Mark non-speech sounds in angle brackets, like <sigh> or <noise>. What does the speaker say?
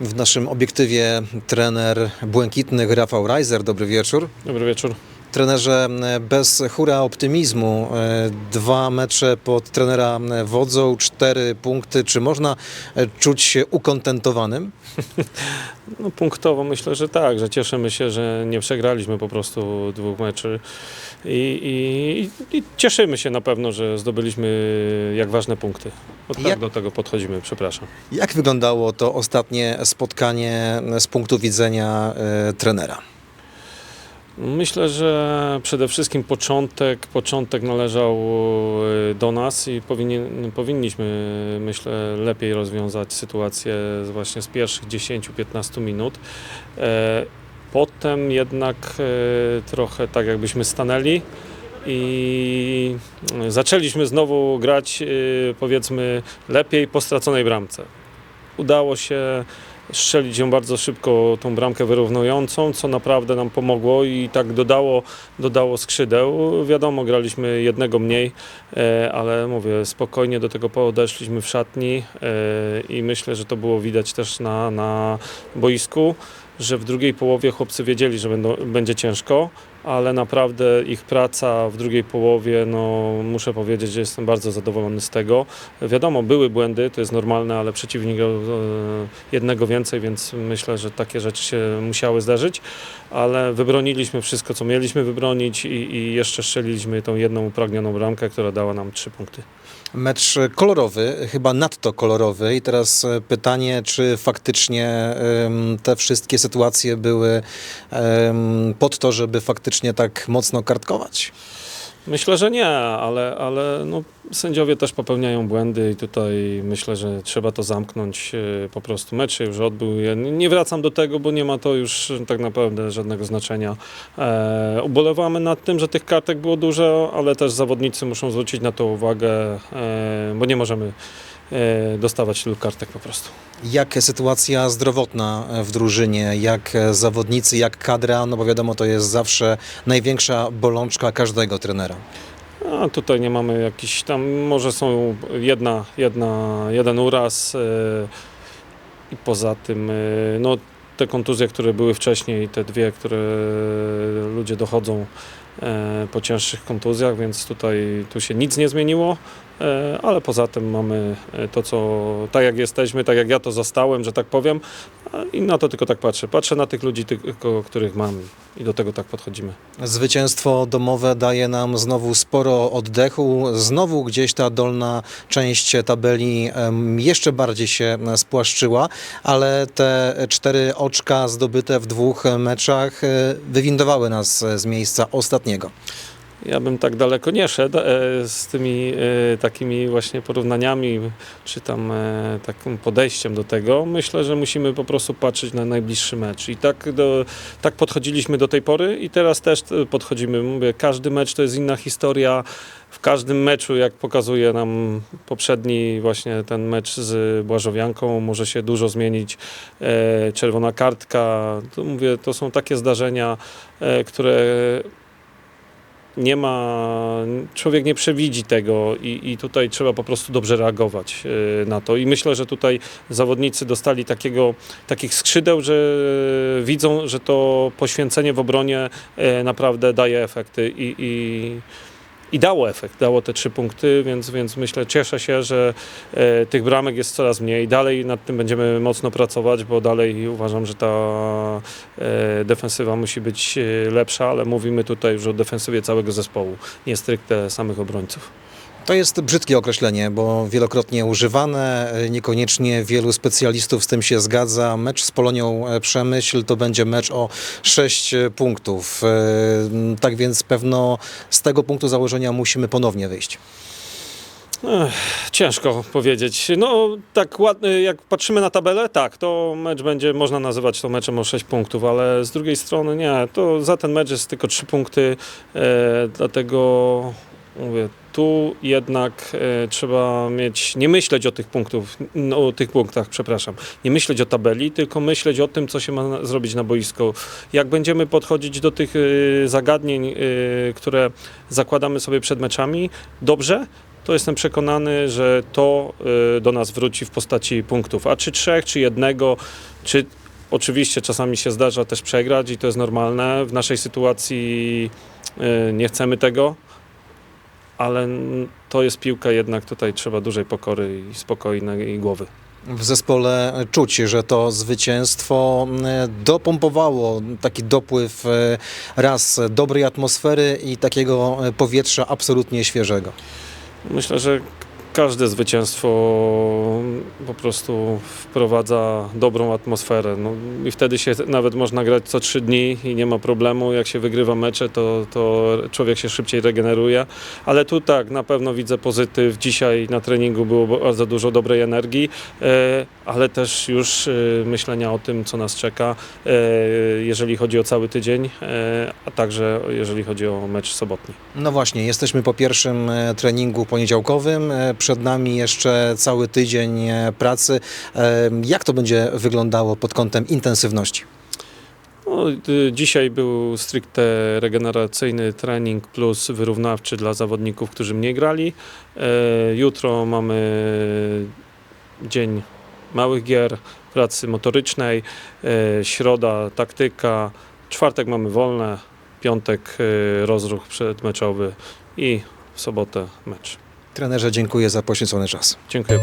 W naszym obiektywie trener błękitnych Rafał Reiser. Dobry wieczór. Dobry wieczór. Trenerze, bez hura optymizmu, e, dwa mecze pod trenera wodzą, cztery punkty. Czy można e, czuć się ukontentowanym? <laughs> No, punktowo myślę, że tak, że cieszymy się, że nie przegraliśmy po prostu dwóch meczy i, i, i cieszymy się na pewno, że zdobyliśmy jak ważne punkty. Bo tak Jak- do tego podchodzimy, przepraszam. Jak wyglądało to ostatnie spotkanie z punktu widzenia e, trenera? Myślę, że przede wszystkim początek, początek należał e, do nas i powinien, powinniśmy, myślę, lepiej rozwiązać sytuację właśnie z pierwszych 10-15 minut. E, Potem jednak e, trochę tak jakbyśmy stanęli i zaczęliśmy znowu grać e, powiedzmy lepiej po straconej bramce. Udało się strzelić ją bardzo szybko, tą bramkę wyrównującą, co naprawdę nam pomogło i tak dodało, dodało skrzydeł. Wiadomo, graliśmy jednego mniej, e, ale mówię, spokojnie do tego podeszliśmy w szatni e, i myślę, że to było widać też na, na boisku, że w drugiej połowie chłopcy wiedzieli, że będą, będzie ciężko, ale naprawdę ich praca w drugiej połowie, no muszę powiedzieć, że jestem bardzo zadowolony z tego. Wiadomo, były błędy, to jest normalne, ale przeciwnik e, jednego więcej, więc myślę, że takie rzeczy się musiały zdarzyć, ale wybroniliśmy wszystko, co mieliśmy wybronić i, i jeszcze strzeliliśmy tą jedną upragnioną bramkę, która dała nam trzy punkty. Mecz kolorowy, chyba nadto kolorowy. I teraz e, pytanie, czy faktycznie te wszystkie sytuacje były pod to, żeby faktycznie tak mocno kartkować? Myślę, że nie, ale, ale no, sędziowie też popełniają błędy i tutaj myślę, że trzeba to zamknąć. e, Po prostu mecz się już odbył. Ja nie wracam do tego, bo nie ma to już tak naprawdę żadnego znaczenia. E, ubolewamy nad tym, że tych kartek było dużo, ale też zawodnicy muszą zwrócić na to uwagę, e, bo nie możemy e, dostawać tylu kartek po prostu. Jak sytuacja zdrowotna w drużynie, jak zawodnicy, jak kadra? No bo wiadomo, to jest zawsze największa bolączka każdego trenera. A tutaj nie mamy jakiś tam, może są jedna, jedna, jeden uraz e, i poza tym e, no, te kontuzje, które były wcześniej, te dwie, które ludzie dochodzą e, po cięższych kontuzjach, więc tutaj tu się nic nie zmieniło, e, ale poza tym mamy e, to, co tak jak jesteśmy, tak jak ja to zostałem, że tak powiem i na to tylko tak patrzę. Patrzę na tych ludzi, tylko, których mam i do tego tak podchodzimy. Zwycięstwo domowe daje nam znowu sporo oddechu. Znowu gdzieś ta dolna część tabeli jeszcze bardziej się spłaszczyła, ale te cztery oczka zdobyte w dwóch meczach e, wywindowały nas z miejsca ostatniego. Ja bym tak daleko nie szedł e, z tymi e, takimi właśnie porównaniami, czy tam e, takim podejściem do tego. Myślę, że musimy po prostu patrzeć na najbliższy mecz. I tak, do, tak podchodziliśmy do tej pory i teraz też podchodzimy. Mówię, każdy mecz to jest inna historia. W każdym meczu, jak pokazuje nam poprzedni właśnie ten mecz z Błażowianką, może się dużo zmienić. Czerwona kartka, to mówię, to są takie zdarzenia, które nie ma, człowiek nie przewidzi tego i, i tutaj trzeba po prostu dobrze reagować e, na to. I myślę, że tutaj zawodnicy dostali takiego, takich skrzydeł, że widzą, że to poświęcenie w obronie e, naprawdę daje efekty i, i, i dało efekt, dało te trzy punkty, więc, więc myślę, cieszę się, że e, tych bramek jest coraz mniej. Dalej nad tym będziemy mocno pracować, bo dalej uważam, że ta e, defensywa musi być e, lepsza, ale mówimy tutaj już o defensywie całego zespołu, nie stricte samych obrońców. To jest brzydkie określenie, bo wielokrotnie używane, e, niekoniecznie wielu specjalistów z tym się zgadza. Mecz z Polonią e, Przemyśl to będzie mecz o 6 punktów. E, Tak więc pewno z tego punktu założenia musimy ponownie wyjść. Ech, ciężko powiedzieć. No tak ładnie, jak patrzymy na tabelę, tak, to mecz będzie, można nazywać to meczem o 6 punktów, ale z drugiej strony nie, to za ten mecz jest tylko 3 punkty, e, dlatego mówię, tu jednak e, trzeba mieć, nie myśleć o tych punktów, no, o tych punktach, przepraszam, nie myśleć o tabeli, tylko myśleć o tym, co się ma na, zrobić na boisku. Jak będziemy podchodzić do tych e, zagadnień, e, które zakładamy sobie przed meczami, dobrze, to jestem przekonany, że to y, do nas wróci w postaci punktów. A czy trzech, czy jednego, czy oczywiście czasami się zdarza też przegrać i to jest normalne. W naszej sytuacji y, nie chcemy tego, ale to jest piłka jednak tutaj trzeba dużej pokory i spokojnej głowy. W zespole czuć, że to zwycięstwo dopompowało taki dopływ e, raz dobrej atmosfery i takiego e, powietrza absolutnie świeżego. Myślę, że każde zwycięstwo po prostu wprowadza dobrą atmosferę. No, I wtedy się nawet można grać co trzy dni i nie ma problemu. Jak się wygrywa mecze, to, to człowiek się szybciej regeneruje. Ale tu tak, na pewno widzę pozytyw. Dzisiaj na treningu było bardzo dużo dobrej energii, e, ale też już e, myślenia o tym, co nas czeka, e, jeżeli chodzi o cały tydzień, a także jeżeli chodzi o mecz sobotni. No właśnie, jesteśmy po pierwszym treningu poniedziałkowym. Przed nami jeszcze cały tydzień e, pracy. E, Jak to będzie wyglądało pod kątem intensywności? No, y, dzisiaj był stricte regeneracyjny trening plus wyrównawczy dla zawodników, którzy mniej grali. E, Jutro mamy dzień małych gier, pracy motorycznej, środa taktyka, czwartek mamy wolne, piątek rozruch przedmeczowy i w sobotę mecz. Trenerze, dziękuję za poświęcony czas. Dziękuję.